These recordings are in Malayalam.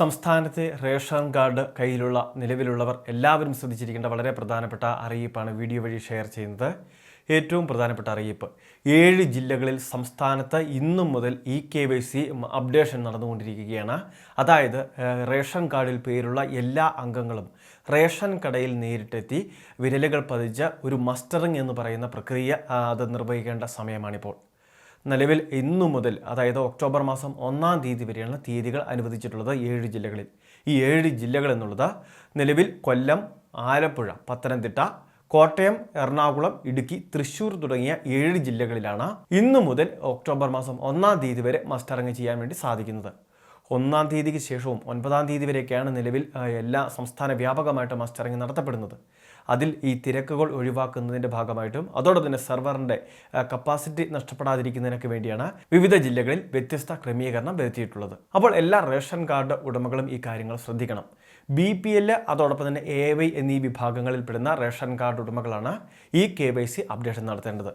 സംസ്ഥാനത്തെ റേഷൻ കാർഡ് കയ്യിലുള്ള നിലവിലുള്ളവർ എല്ലാവരും ശ്രദ്ധിച്ചിരിക്കേണ്ട വളരെ പ്രധാനപ്പെട്ട അറിയിപ്പാണ് വീഡിയോ വഴി ഷെയർ ചെയ്യുന്നത്. ഏറ്റവും പ്രധാനപ്പെട്ട അറിയിപ്പ് ഏഴ് ജില്ലകളിൽ സംസ്ഥാനത്ത് ഇന്നു മുതൽ E K Y C updation നടന്നുകൊണ്ടിരിക്കുകയാണ്. അതായത് റേഷൻ കാർഡിൽ പേരുള്ള എല്ലാ അംഗങ്ങളും റേഷൻ കടയിൽ നേരിട്ടെത്തി വിരലുകൾ പതിച്ച ഒരു മസ്റ്ററിംഗ് എന്ന് പറയുന്ന പ്രക്രിയ അത് നിർവഹിക്കേണ്ട സമയമാണിപ്പോൾ. നിലവിൽ ഇന്നു മുതൽ അതായത് ഒക്ടോബർ മാസം ഒന്നാം തീയതി വരെയാണ് തീയതികൾ അനുവദിച്ചിട്ടുള്ളത് ഏഴ് ജില്ലകളിൽ. ഈ ഏഴ് ജില്ലകൾ എന്നുള്ളത് നിലവിൽ കൊല്ലം ആലപ്പുഴ പത്തനംതിട്ട കോട്ടയം എറണാകുളം ഇടുക്കി തൃശൂർ തുടങ്ങിയ ഏഴ് ജില്ലകളിലാണ് ഇന്നു മുതൽ ഒക്ടോബർ മാസം ഒന്നാം തീയതി വരെ മസ്റ്ററിങ് ചെയ്യാൻ വേണ്ടി സാധിക്കുന്നത്. ഒന്നാം തീയതിക്ക് ശേഷവും ഒൻപതാം തീയതി വരെയൊക്കെയാണ് നിലവിൽ എല്ലാ സംസ്ഥാന വ്യാപകമായിട്ട് മസ്റ്ററിങ് നടത്തപ്പെടുന്നത്. അതിൽ ഈ തിരക്കുകൾ ഒഴിവാക്കുന്നതിന്റെ ഭാഗമായിട്ടും അതോടെ തന്നെ സെർവറിന്റെ കപ്പാസിറ്റി നഷ്ടപ്പെടാതിരിക്കുന്നതിനൊക്കെ വേണ്ടിയാണ് വിവിധ ജില്ലകളിൽ വ്യത്യസ്ത ക്രമീകരണം വരുത്തിയിട്ടുള്ളത്. അപ്പോൾ എല്ലാ റേഷൻ കാർഡ് ഉടമകളും ഈ കാര്യങ്ങൾ ശ്രദ്ധിക്കണം. ബി പി എൽ അതോടൊപ്പം തന്നെ എ വൈ എന്നീ വിഭാഗങ്ങളിൽ പെടുന്ന റേഷൻ കാർഡ് ഉടമകളാണ് ഈ കെ വൈ സി അപ്ഡേഷൻ നടത്തേണ്ടത്.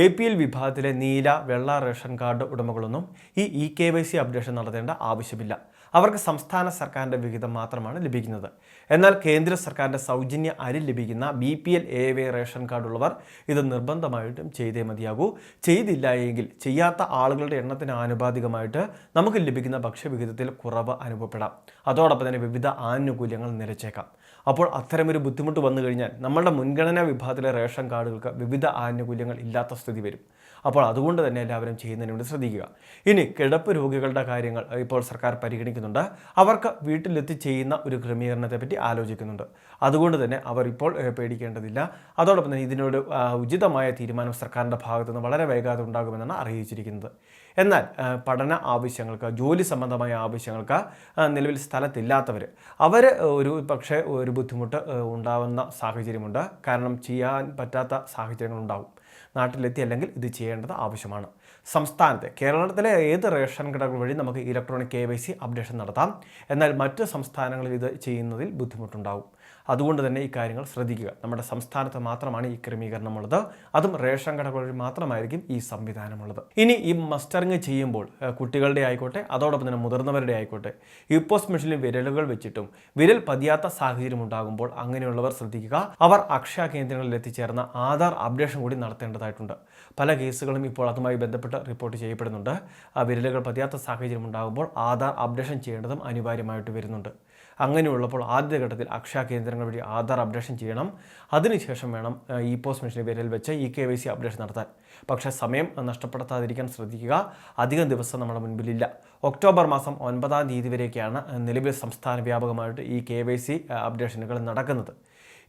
എ പി എൽ വിഭാഗത്തിലെ നീല വെള്ള റേഷൻ കാർഡ് ഉടമകളൊന്നും ഈ E K Y C updation നടത്തേണ്ട ആവശ്യമില്ല. അവർക്ക് സംസ്ഥാന സർക്കാരിന്റെ വിഹിതം മാത്രമാണ് ലഭിക്കുന്നത്. എന്നാൽ കേന്ദ്ര സർക്കാരിന്റെ സൗജന്യ അരി ലഭിക്കുന്ന B P L A Y ration card ഉള്ളവർ ഇത് നിർബന്ധമായിട്ടും ചെയ്തേ മതിയാകൂ. ചെയ്തില്ല എങ്കിൽ ചെയ്യാത്ത ആളുകളുടെ എണ്ണത്തിന് ആനുപാതികമായിട്ട് നമുക്ക് ലഭിക്കുന്ന ഭക്ഷ്യവിഹിതത്തിൽ കുറവ് അനുഭവപ്പെടാം. അതോടൊപ്പം തന്നെ വിവിധ ആനുകൂല്യങ്ങൾ നിലച്ചേക്കാം. അപ്പോൾ അത്തരമൊരു ബുദ്ധിമുട്ട് വന്നു കഴിഞ്ഞാൽ നമ്മളുടെ മുൻഗണനാ വിഭാഗത്തിലെ റേഷൻ കാർഡുകൾക്ക് വിവിധ ആനുകൂല്യങ്ങൾ ഇല്ലാത്ത സ്ഥിതി വരും. അപ്പോൾ അതുകൊണ്ട് തന്നെ എല്ലാവരും ചെയ്യുന്നതിന് വേണ്ടി ശ്രദ്ധിക്കുക. ഇനി കിടപ്പ് രോഗികളുടെ കാര്യങ്ങൾ ഇപ്പോൾ സർക്കാർ പരിഗണിക്കുന്നുണ്ട്. അവർക്ക് വീട്ടിലെത്തി ചെയ്യുന്ന ഒരു ക്രമീകരണത്തെ പറ്റി ആലോചിക്കുന്നുണ്ട്. അതുകൊണ്ട് തന്നെ അവർ ഇപ്പോൾ പേടിക്കേണ്ടതില്ല. അതോടൊപ്പം തന്നെ ഇതിനോട് ഉചിതമായ തീരുമാനം സർക്കാരിന്റെ ഭാഗത്തുനിന്ന് വളരെ വൈകാതെ ഉണ്ടാകുമെന്നാണ് അറിയിച്ചിരിക്കുന്നത്. എന്നാൽ പഠന ആവശ്യങ്ങൾക്ക് ജോലി സംബന്ധമായ ആവശ്യങ്ങൾക്ക് നിലവിൽ സ്ഥലത്തില്ലാത്തവർ അവർ ഒരു പക്ഷേ ഒരു ബുദ്ധിമുട്ട് ഉണ്ടാവുന്ന സാഹചര്യമുണ്ട്. കാരണം ചെയ്യാൻ പറ്റാത്ത സാഹചര്യങ്ങളുണ്ടാവും. നാട്ടിലെത്തി അല്ലെങ്കിൽ ഇത് ചെയ്യേണ്ടത് ആവശ്യമാണ്. സംസ്ഥാനത്തെ കേരളത്തിലെ ഏത് റേഷൻ കടകൾ വഴി നമുക്ക് electronic K Y C updation നടത്താം? എന്നാൽ മറ്റ് സംസ്ഥാനങ്ങളിൽ ഇത് ചെയ്യുന്നതിൽ ബുദ്ധിമുട്ടുണ്ടാവും. അതുകൊണ്ട് തന്നെ ഈ കാര്യങ്ങൾ ശ്രദ്ധിക്കുക. നമ്മുടെ സംസ്ഥാനത്ത് മാത്രമാണ് ഈ ക്രമീകരണമുള്ളത്. അതും റേഷൻ കടകൾ വഴി മാത്രമായിരിക്കും ഈ സംവിധാനമുള്ളത്. ഇനി ഈ മസ്റ്ററിങ് ചെയ്യുമ്പോൾ കുട്ടികളുടെ ആയിക്കോട്ടെ അതോടൊപ്പം തന്നെ മുതിർന്നവരുടെ ആയിക്കോട്ടെ പോസ്റ്റ് മെഷീനിൽ വിരലുകൾ വെച്ചിട്ടും വിരൽ പതിയാത്ത സാഹചര്യം ഉണ്ടാകുമ്പോൾ അങ്ങനെയുള്ളവർ ശ്രദ്ധിക്കുക. അവർ അക്ഷയ കേന്ദ്രങ്ങളിൽ എത്തിച്ചേർന്ന ആധാർ അപ്ഡേഷൻ കൂടി നടത്തേണ്ടതായിട്ടുണ്ട്. പല കേസുകളും ഇപ്പോൾ അതുമായി ബന്ധപ്പെട്ട് റിപ്പോർട്ട് ചെയ്യപ്പെടുന്നുണ്ട്. വിരലുകൾ പതിയാത്ത സാഹചര്യം ഉണ്ടാകുമ്പോൾ ആധാർ അപ്ഡേഷൻ ചെയ്യേണ്ടതും അനിവാര്യമായിട്ട് വരുന്നുണ്ട്. അങ്ങനെയുള്ളപ്പോൾ ആദ്യഘട്ടത്തിൽ അക്ഷയ കേന്ദ്രങ്ങൾ വഴി ആധാർ അപ്ഡേഷൻ ചെയ്യണം. അതിനുശേഷം വേണം ഇ പോസ്റ്റ് മെഷീൻ വിരൽ വെച്ച് E K Y C updation നടത്താൻ. പക്ഷേ സമയം നഷ്ടപ്പെടുത്താതിരിക്കാൻ ശ്രദ്ധിക്കുക. അധികം ദിവസം നമ്മുടെ മുൻപിലില്ല. ഒക്ടോബർ മാസം ഒൻപതാം തീയതി വരെയൊക്കെയാണ് നിലവിൽ സംസ്ഥാന വ്യാപകമായിട്ട് ഈ കെ വൈ സി അപ്ഡേഷനുകൾ നടക്കുന്നത്.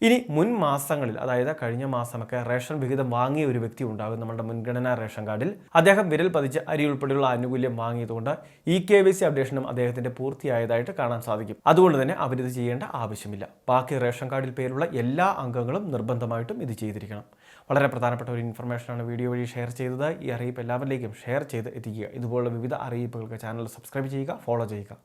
ഇനി മുൻ മാസങ്ങളിൽ അതായത് കഴിഞ്ഞ മാസമൊക്കെ റേഷൻ വിഹിതം വാങ്ങിയ ഒരു വ്യക്തി ഉണ്ടാകും നമ്മുടെ മുൻഗണനാ റേഷൻ കാർഡിൽ. അദ്ദേഹം വിരൽ പതിച്ച് അരി ഉൾപ്പെടെയുള്ള ആനുകൂല്യം വാങ്ങിയതുകൊണ്ട് ഇ കെ വി സി അപ്ഡേഷനും അദ്ദേഹത്തിന്റെ പൂർത്തിയായതായിട്ട് കാണാൻ സാധിക്കും. അതുകൊണ്ട് തന്നെ അവരിത് ചെയ്യേണ്ട ആവശ്യമില്ല. ബാക്കി റേഷൻ കാർഡിൽ പേരുള്ള എല്ലാ അംഗങ്ങളും നിർബന്ധമായിട്ടും ഇത് ചെയ്തിരിക്കണം. വളരെ പ്രധാനപ്പെട്ട ഒരു ഇൻഫർമേഷനാണ് വീഡിയോ വഴി ഷെയർ ചെയ്തത്. ഈ അറിയിപ്പ് എല്ലാവരിലേക്കും ഷെയർ ചെയ്ത് എത്തിക്കുക. ഇതുപോലുള്ള വിവിധ അറിയിപ്പുകൾക്ക് ചാനൽ സബ്സ്ക്രൈബ് ചെയ്യുക ഫോളോ ചെയ്യുക.